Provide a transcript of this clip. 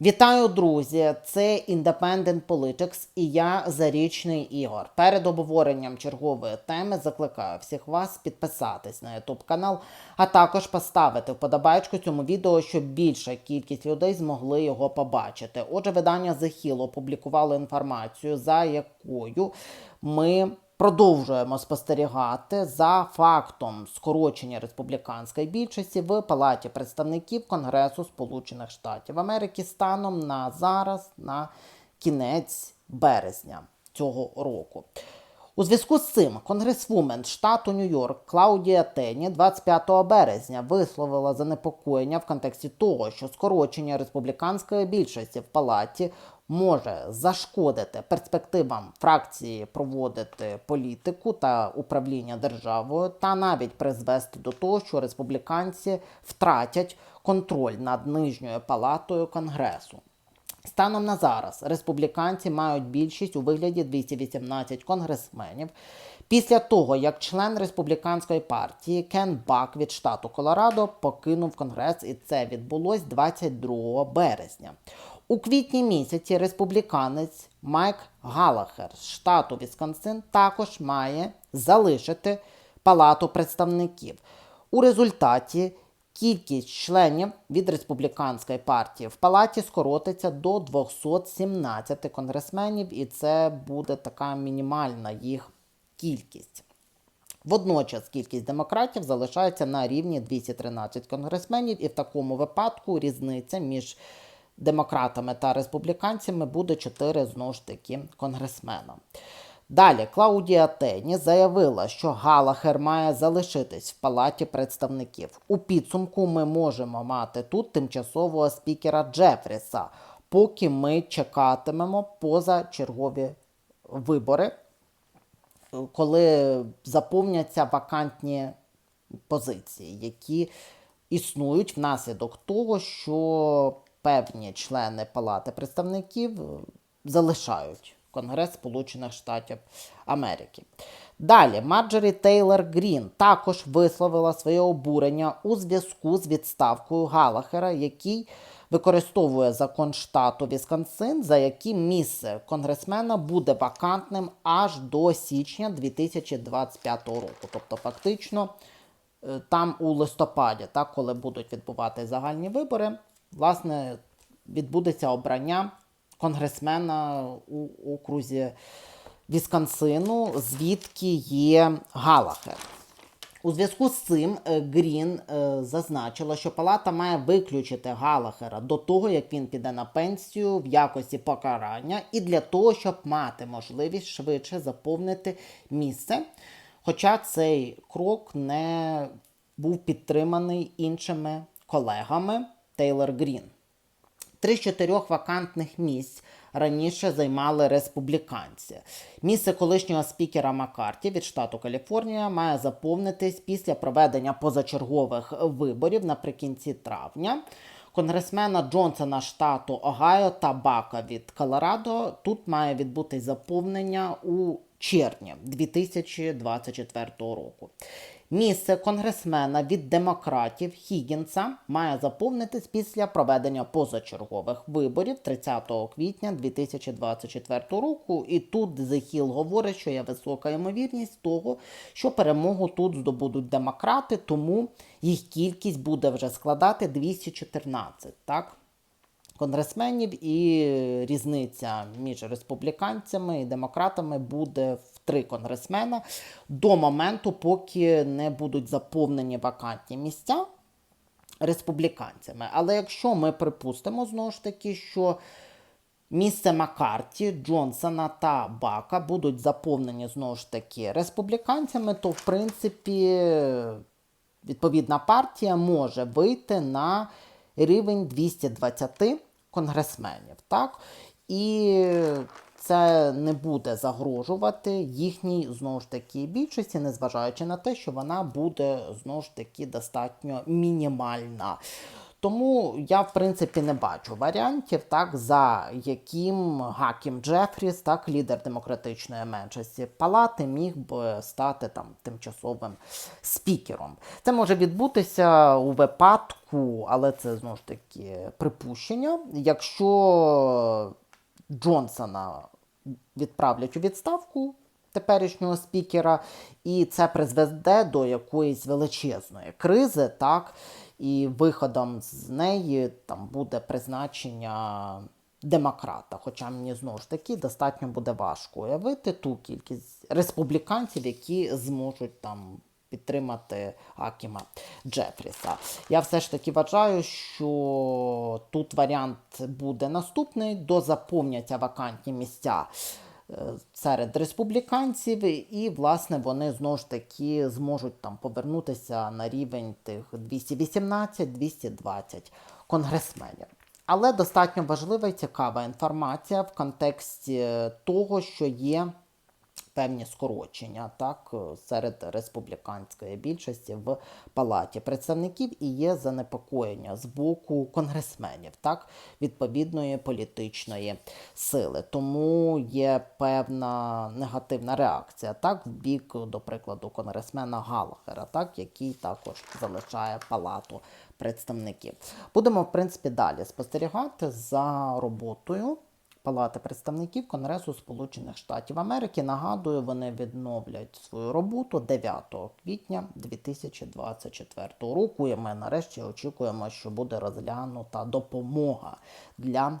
Вітаю, друзі! Це Independent Politics і я Зарічний Ігор. Перед обговоренням чергової теми закликаю всіх вас підписатись на YouTube канал, а також поставити вподобайку цьому відео, щоб більша кількість людей змогли його побачити. Отже, видання The опублікувало інформацію, за якою ми продовжуємо спостерігати за фактом скорочення республіканської більшості в Палаті представників Конгресу Сполучених Штатів Америки станом на зараз, на кінець березня цього року. У зв'язку з цим конгресвумен штату Нью-Йорк Клаудія Тені 25 березня висловила занепокоєння в контексті того, що скорочення республіканської більшості в палаті може зашкодити перспективам фракції проводити політику та управління державою, та навіть призвести до того, що республіканці втратять контроль над нижньою палатою конгресу. Станом на зараз республіканці мають більшість у вигляді 218 конгресменів. Після того, як член республіканської партії Кен Бак від штату Колорадо покинув конгрес, і це відбулось 22 березня. У квітні місяці республіканець Майк Галахер з штату Вісконсин також має залишити палату представників. У результаті Кількість членів від республіканської партії в палаті скоротиться до 217 конгресменів, і це буде така мінімальна їх кількість. Водночас кількість демократів залишається на рівні 213 конгресменів, і в такому випадку різниця між демократами та республіканцями буде 4 знову ж таки конгресмена. Далі Клаудія Тені заявила, що Галахер має залишитись в палаті представників. У підсумку ми можемо мати тут тимчасового спікера Джефріса, поки ми чекатимемо позачергові вибори, коли заповняться вакантні позиції, які існують внаслідок того, що певні члени Палати представників залишають. Конгрес Сполучених Штатів Америки. Далі Марджорі Тейлор Грін також висловила своє обурення у зв'язку з відставкою Галахера, який використовує закон штату Вісконсин, за яким місце конгресмена буде вакантним аж до січня 2025 року. Тобто, фактично, там у листопаді, так, коли будуть відбувати загальні вибори, власне, відбудеться обрання конгресмена у окрузі Вісконсину, звідки є Галахер. У зв'язку з цим Грін зазначила, що палата має виключити Галахера до того, як він піде на пенсію в якості покарання, і для того, щоб мати можливість швидше заповнити місце. Хоча цей крок не був підтриманий іншими колегами Тейлор Грін. Три з чотирьох вакантних місць раніше займали республіканці. Місце колишнього спікера Маккарті від штату Каліфорнія має заповнитись після проведення позачергових виборів наприкінці травня. Конгресмена Джонсона штату Огайо та Бака від Колорадо тут має відбутись заповнення у червні 2024 року. Місце конгресмена від демократів Хігінса має заповнитись після проведення позачергових виборів 30 квітня 2024 року. І тут Hill говорить, що є висока ймовірність того, що перемогу тут здобудуть демократи, тому їх кількість буде вже складати 214. так? Конгресменів і різниця між республіканцями і демократами буде в три конгресмена до моменту, поки не будуть заповнені вакантні місця республіканцями. Але якщо ми припустимо знову ж таки, що місце Маккарті, Джонсона та Бака будуть заповнені знову ж таки республіканцями, то в принципі відповідна партія може вийти на рівень 220 конгресменів. Так? І це не буде загрожувати їхній знову ж таки більшості, незважаючи на те, що вона буде знову ж таки достатньо мінімальна. Тому я, в принципі, не бачу варіантів, так, за яким Гакім Джефріс, так, лідер демократичної меншості палати, міг би стати там тимчасовим спікером. Це може відбутися у випадку, але це знову ж таки припущення, якщо Джонсона відправлять у відставку теперішнього спікера, і це призведе до якоїсь величезної кризи, так, і виходом з неї там буде призначення демократа. Хоча мені знову ж таки достатньо буде важко уявити ту кількість республіканців, які зможуть там підтримати Акіма Джефріса. Я все ж таки вважаю, що тут варіант буде наступний: дозаповняться вакантні місця серед республіканців, і, власне, вони знову ж таки зможуть там повернутися на рівень тих 218-220 конгресменів. Але достатньо важлива і цікава інформація в контексті того, що є певні скорочення так, серед республіканської більшості в палаті представників і є занепокоєння з боку конгресменів так, відповідної політичної сили. Тому є певна негативна реакція так, в бік, до прикладу, конгресмена Галахера, так, який також залишає палату представників. Будемо, в принципі, далі спостерігати за роботою. Палати представників Конгресу Сполучених Штатів Америки. Нагадую, вони відновлять свою роботу 9 квітня 2024 року. І ми нарешті очікуємо, що буде розглянута допомога для